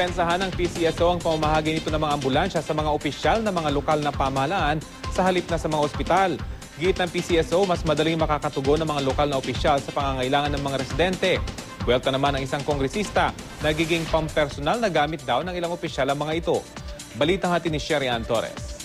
dinedepensahan ng PCSO ang pamamahagi nito ng mga ambulansya sa mga opisyal na mga lokal na pamahalaan sa halip na sa mga ospital. Git ng PCSO, mas madaling makakatugon ng mga lokal na opisyal sa pangangailangan ng mga residente. Kwelta naman ang isang kongresista, nagiging pampersonal na gamit daw ng ilang opisyal ang mga ito. Balitang hati ni Sherry Ann Torres.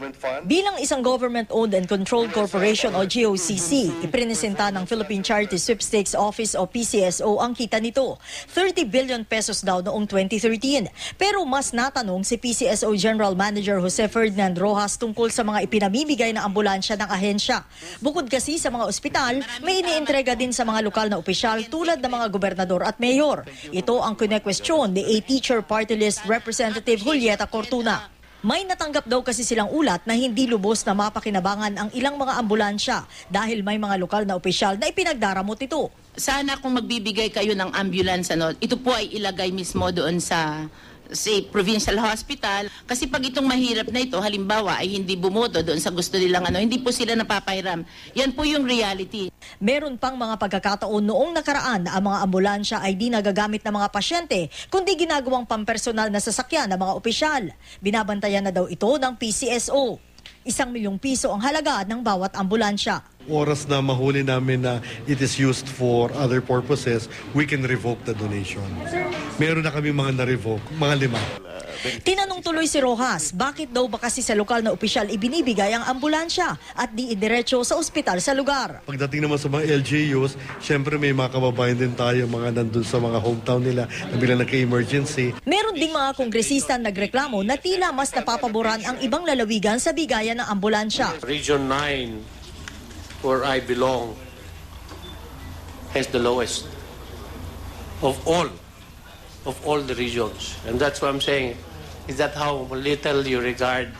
Government fund. Bilang isang government-owned and controlled corporation o GOCC, iprinesenta ng Philippine Charity Sweepstakes Office o PCSO ang kita nito. 30 billion pesos daw noong 2013. Pero mas natanong si PCSO General Manager Jose Ferdinand Rojas tungkol sa mga ipinamimigay na ambulansya ng ahensya. Bukod kasi sa mga ospital, may iniintrega din sa mga lokal na opisyal tulad ng mga gobernador at mayor. Ito ang kine-question ni A-Teacher Party List Representative Julieta Cortuna. May natanggap daw kasi silang ulat na hindi lubos na mapakinabangan ang ilang mga ambulansya dahil may mga lokal na opisyal na ipinagdaramot ito. sana kung magbibigay kayo ng ambulance, ano, ito po ay ilagay mismo doon sa say, provincial hospital. Kasi pag itong mahirap na ito, halimbawa, ay hindi bumoto doon sa gusto nilang ano, hindi po sila napapahiram. Yan po yung reality. Meron pang mga pagkakataon noong nakaraan na ang mga ambulansya ay di nagagamit ng mga pasyente kundi ginagawang pampersonal na sasakyan ng mga opisyal. Binabantayan na daw ito ng PCSO. Isang milyong piso ang halaga ng bawat ambulansya. Oras na mahuli namin na it is used for other purposes, we can revoke the donation. Meron na kami mga na-revoke, mga lima. Tinanong tuloy si Rojas, bakit daw ba kasi sa lokal na opisyal ibinibigay ang ambulansya at di idiretso sa ospital sa lugar? Pagdating naman sa mga LGUs, syempre may mga kababayan din tayo, mga nandun sa mga hometown nila, na bilang nagka-emergency. Meron ding mga kongresista nagreklamo na tila mas napapaboran ang ibang lalawigan sa bigayan ng ambulansya. Region 9, where I belong, has the lowest of all, of all the regions. And that's what I'm saying. Is that how little you regard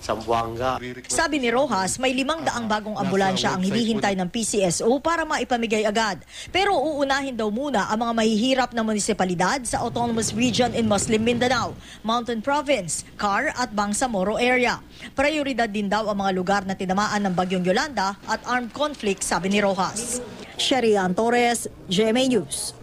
Zamboanga? Sabi ni Rojas, may limang daang bagong ambulansya ang hinihintay ng PCSO para maipamigay agad. Pero uunahin daw muna ang mga mahihirap na munisipalidad sa Autonomous Region in Muslim Mindanao, Mountain Province, Car at Bangsamoro area. Prioridad din daw ang mga lugar na tinamaan ng Bagyong Yolanda at armed conflict, sabi ni Rojas. Sherian Torres, GMA News.